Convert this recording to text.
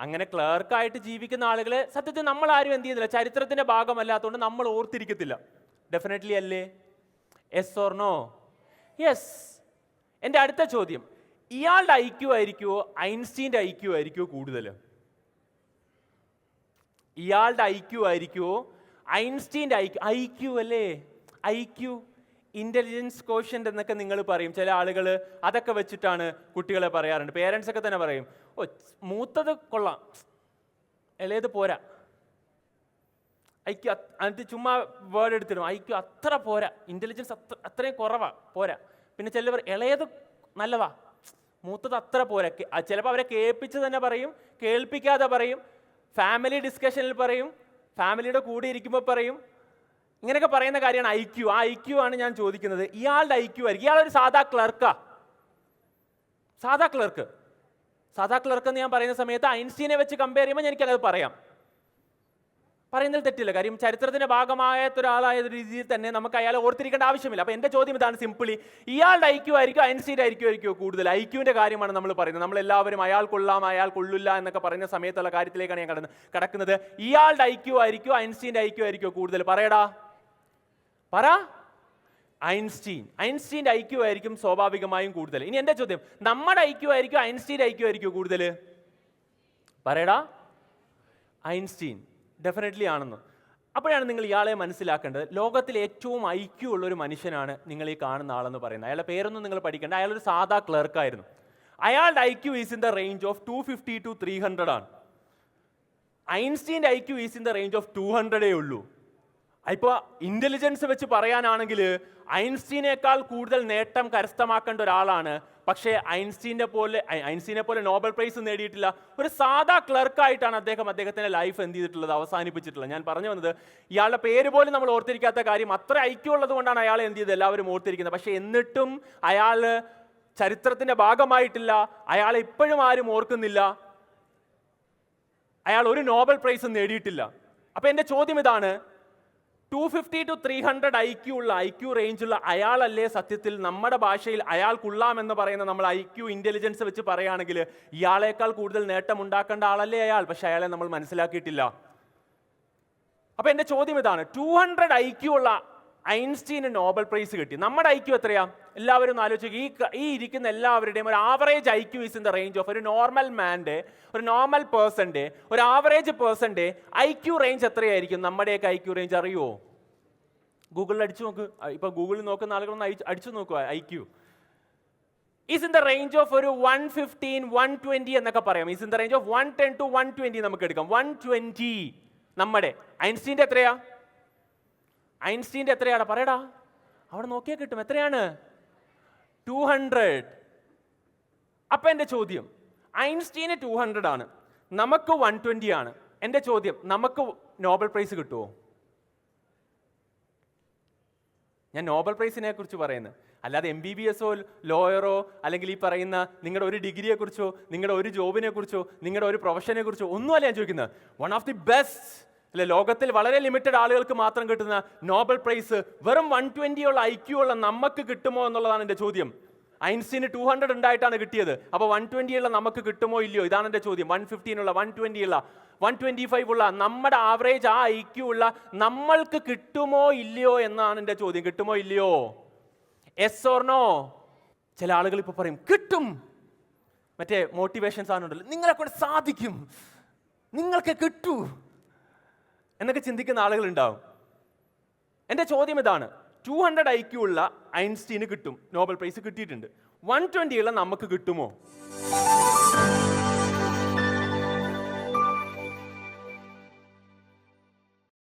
അങ്ങനെ ക്ലർക്കായിട്ട് ജീവിക്കുന്ന ആളുകളെ സത്യത്തിൽ നമ്മൾ ആരും എന്ത് ചെയ്യുന്നില്ല ചരിത്രത്തിന്റെ ഭാഗമല്ലാത്തതുകൊണ്ട് നമ്മൾ ഓർത്തിരിക്കത്തില്ല. ഡെഫിനറ്റ്ലി അല്ലേ? എസ് ഓർ നോ യെസ് എന്റെ അടുത്ത ചോദ്യം. ഇയാളുടെ ഐക്യു ആയിരിക്കുമോ ഐൻസ്റ്റീന്റെ ഐക്യു ആയിരിക്കുമോ കൂടുതൽ? ഇയാളുടെ ഐക്യു ആയിരിക്കുമോ ഐൻസ്റ്റീന്റെ ഐക്യു ഐക്യു അല്ലേ? ഐക്യു ഇന്റലിജൻസ് കോഷ്യന്റ് എന്നൊക്കെ നിങ്ങൾ പറയും. ചില ആളുകൾ അതൊക്കെ വെച്ചിട്ടാണ് കുട്ടികളെ പറയാറുണ്ട്. പേരൻസൊക്കെ തന്നെ പറയും ഓ മൂത്തത് കൊള്ളാം. ഇളയത് പോരാ. ഐക്യു അത് ചുമ്മാ വേർഡ് എടുത്തിടും. ഐക്യു അത്ര പോരാ. ഇന്റലിജൻസ് അത്ര അത്രയും കുറവാ. പോരാ. പിന്നെ ചിലവർ ഇളയത് നല്ലതാ. മൂത്തത് അത്ര പോരാ. ചിലപ്പോൾ അവരെ കേൾപ്പിച്ച് തന്നെ പറയും കേൾപ്പിക്കാതെ പറയും. ഫാമിലി ഡിസ്കഷനിൽ പറയും. ഫാമിലിയുടെ കൂടെ ഇരിക്കുമ്പോൾ പറയും. ഇങ്ങനെയൊക്കെ പറയുന്ന കാര്യമാണ് ഐ ക്യു. ആ ഐ ക്യു ആണ് ഞാൻ ചോദിക്കുന്നത്. ഇയാളുടെ ഐ ക്യു ആയിരിക്കും. ഇയാളൊരു സാധാ ക്ലർക്കാ. സാധാ ക്ലർക്ക്. സാധാ ക്ലർക്ക് എന്ന് ഞാൻ പറയുന്ന സമയത്ത് ഐൻസ്റ്റീനെ വെച്ച് കമ്പയർ ചെയ്യുമ്പോൾ എനിക്കത് പറയാം. പറയുന്നതിൽ തെറ്റില്ല. കാര്യം ചരിത്രത്തിന്റെ ഭാഗമായാത്ത ഒരാളായ രീതിയിൽ തന്നെ നമുക്ക് അയാളെ ഓർത്തിരിക്കേണ്ട ആവശ്യമില്ല. അപ്പൊ എന്റെ ചോദ്യം ഇതാണ് സിംപിളി ഇയാളുടെ ഐക്യു ആയിരിക്കും ഐൻസ്റ്റീന്റെ ഐക്യു ആയിരിക്കും കൂടുതൽ? ഐക്യുവിന്റെ കാര്യമാണ് നമ്മൾ പറയുന്നത്. നമ്മൾ എല്ലാവരും അയാൾ കൊള്ളാം അയാൾ കൊള്ളില്ല എന്നൊക്കെ പറയുന്ന സമയത്തുള്ള കാര്യത്തിലേക്കാണ് ഞാൻ കടന്ന് കിടക്കുന്നത്. ഇയാളുടെ ഐക്യു ആയിരിക്കും ഐൻസ്റ്റീന്റെ ഐക്യു ആയിരിക്കും കൂടുതൽ? പറയടാ. പറ. ഐൻസ്റ്റീൻ. ഐൻസ്റ്റീന്റെ ഐക്യു ആയിരിക്കും സ്വാഭാവികമായും കൂടുതൽ. ഇനി എന്റെ ചോദ്യം? നമ്മുടെ ഐക്യു ആയിരിക്കും ഐൻസ്റ്റീന്റെ ഐക്യു ആയിരിക്കും കൂടുതൽ? പറയടാ. ഐൻസ്റ്റീൻ ഡെഫിനറ്റ്ലി ആണെന്ന്. അപ്പോഴാണ് നിങ്ങൾ ഇയാളെ മനസ്സിലാക്കേണ്ടത്. ലോകത്തിൽ ഏറ്റവും ഐക്യു ഉള്ള ഒരു മനുഷ്യനാണ് നിങ്ങൾ ഈ കാണുന്ന ആളെന്ന് പറയുന്നത്. അയാളുടെ പേരൊന്നും നിങ്ങൾ പഠിക്കേണ്ട. അയാളൊരു സാധാ ക്ലർക്കായിരുന്നു അയാളുടെ IQ is in the range of two fifty to three hundred ആണ്. ഐൻസ്റ്റീന്റെ IQ is in the range of two ഹൺഡ്രഡേ ഉള്ളൂ. ഇപ്പോൾ ഇന്റലിജൻസ് വെച്ച് പറയാനാണെങ്കിൽ ഐൻസ്റ്റീനേക്കാൾ കൂടുതൽ നേട്ടം കരസ്ഥമാക്കേണ്ട ഒരാളാണ്. പക്ഷേ ഐൻസ്റ്റീന്റെ പോലെ ഐൻസ്റ്റീനെ പോലെ നോബൽ പ്രൈസ് നേടിയിട്ടില്ല. ഒരു സാധാ ക്ലർക്കായിട്ടാണ് അദ്ദേഹം അദ്ദേഹത്തിന്റെ ലൈഫ് എന്ത് ചെയ്തിട്ടുള്ളത് അവസാനിപ്പിച്ചിട്ടുള്ളത്. ഞാൻ പറഞ്ഞു വന്നത് ഇയാളുടെ പേര് പോലും നമ്മൾ ഓർത്തിരിക്കാത്ത കാര്യം അത്ര ഐക്യമുള്ളത് കൊണ്ടാണ് അയാൾ എന്ത് ചെയ്തത്? എല്ലാവരും ഓർത്തിരിക്കുന്നത്. പക്ഷേ എന്നിട്ടും അയാൾ ചരിത്രത്തിന്റെ ഭാഗമായിട്ടില്ല. അയാളെ ഇപ്പോഴും ആരും ഓർക്കുന്നില്ല. അയാൾ ഒരു നോബൽ പ്രൈസും നേടിയിട്ടില്ല. അപ്പോൾ എന്റെ ചോദ്യം ഇതാണ് two fifty to three hundred I Q ഉള്ള ഐ ക്യു റേഞ്ചുള്ള അയാളല്ലേ സത്യത്തിൽ നമ്മുടെ ഭാഷയിൽ അയാൾക്കുള്ളാമെന്ന് പറയുന്ന നമ്മൾ ഐ ക്യു ഇന്റലിജൻസ് വെച്ച് പറയുകയാണെങ്കിൽ ഇയാളേക്കാൾ കൂടുതൽ നേട്ടം ഉണ്ടാക്കേണ്ട ആളല്ലേ അയാൾ? പക്ഷെ അയാളെ നമ്മൾ മനസ്സിലാക്കിയിട്ടില്ല. അപ്പോൾ എന്റെ ചോദ്യം ഇതാണ് ടു ഹൺഡ്രഡ് ഐ ഉള്ള ഐൻസ്റ്റീന് നോബൽ പ്രൈസ് കിട്ടി. നമ്മുടെ ഐക്യു എത്രയാ? എല്ലാവരും ഒന്ന് ആലോചിക്കുക ഈ ഈ ഇരിക്കുന്ന എല്ലാവരുടെയും ഒരു average IQ is in the range of ഒരു നോർമൽ മാന്റെ ഒരു നോർമൽ പേഴ്സന്റെ ഒരു ആവറേജ് പേഴ്സന്റെ ഐ ക്യു റേഞ്ച് എത്രയായിരിക്കും? നമ്മുടെയൊക്കെ ഐക്യു ക്യു റേഞ്ച് അറിയുമോ ഗൂഗിളിൽ അടിച്ചു നോക്ക്. ഇപ്പൊ ഗൂഗിളിൽ നോക്കുന്ന ആളുകളൊന്ന് അടിച്ചു നോക്കുക IQ Q. Is in the range of ഒരു വൺ ഫിഫ്റ്റീൻ വൺ ട്വന്റി എന്നൊക്കെ പറയാം. Is in the range of one ten to one twenty നമുക്ക് എടുക്കാം. വൺ ട്വന്റി നമ്മുടെ. ഐൻസ്റ്റീന്റെ എത്രയാ? ഐൻസ്റ്റീന്റെ എത്രയാണ്? പറയടാ. അവിടെ നോക്കിയാൽ കിട്ടും. എത്രയാണ്? ടു ഹൺഡ്രഡ് അപ്പം എന്റെ ചോദ്യം ഐൻസ്റ്റീന് ടു ഹൺഡ്രഡ് ആണ്. നമുക്ക് വൺ ട്വന്റി ആണ്. എന്റെ ചോദ്യം നമുക്ക് നോബൽ പ്രൈസ് കിട്ടുമോ ഞാൻ നോബൽ പ്രൈസിനെ കുറിച്ച് പറയുന്നത് അല്ലാതെ എം ബി ബി എസോ ലോയറോ അല്ലെങ്കിൽ ഈ പറയുന്ന നിങ്ങളുടെ ഒരു ഡിഗ്രിയെക്കുറിച്ചോ നിങ്ങളുടെ ഒരു ജോബിനെക്കുറിച്ചോ നിങ്ങളുടെ ഒരു പ്രൊഫഷനെക്കുറിച്ചോ ഒന്നുമല്ല ഞാൻ ചോദിക്കുന്നത്. വൺ ഓഫ് ദി ബെസ്റ്റ് അല്ലെ ലോകത്തിൽ വളരെ ലിമിറ്റഡ് ആളുകൾക്ക് മാത്രം കിട്ടുന്ന നോബൽ പ്രൈസ് വെറും വൺ ട്വന്റി ഉള്ള ഐക്യു ഉള്ള നമുക്ക് കിട്ടുമോ എന്നുള്ളതാണ് എന്റെ ചോദ്യം. ഐൻസ്റ്റീന് ടു ഹൺഡ്രഡ് ഉണ്ടായിട്ടാണ് കിട്ടിയത്. അപ്പോൾ വൺ ട്വന്റി ഉള്ള നമുക്ക് കിട്ടുമോ ഇല്ലയോ? ഇതാണ് എന്റെ ചോദ്യം. വൺ ഫിഫ്റ്റീനുള്ള വൺ ട്വന്റി ഉള്ള വൺ ട്വന്റി ഫൈവ് ഉള്ള നമ്മുടെ ആവറേജ് ആ ഐ ഐക്യു ഉള്ള നമ്മൾക്ക് കിട്ടുമോ ഇല്ലയോ എന്നാണ് എന്റെ ചോദ്യം. കിട്ടുമോ ഇല്ലയോ? എസ് ഓർണോ ചില ആളുകൾ ഇപ്പോൾ പറയും കിട്ടും. മറ്റേ മോട്ടിവേഷൻ സാധനം ഉണ്ടല്ലോ. നിങ്ങളെ കൊണ്ട് സാധിക്കും. നിങ്ങൾക്ക് കിട്ടൂ. എന്നൊക്കെ ചിന്തിക്കുന്ന ആളുകളുണ്ടാവും. എന്റെ ചോദ്യം ഇതാണ്. ടു ഹൺഡ്രഡ് ഐ ക്യൂ ഉള്ള ഐൻസ്റ്റീന് കിട്ടും നോബൽ പ്രൈസ് കിട്ടിയിട്ടുണ്ട്. വൺ ട്വന്റി ഉള്ള നമുക്ക് കിട്ടുമോ?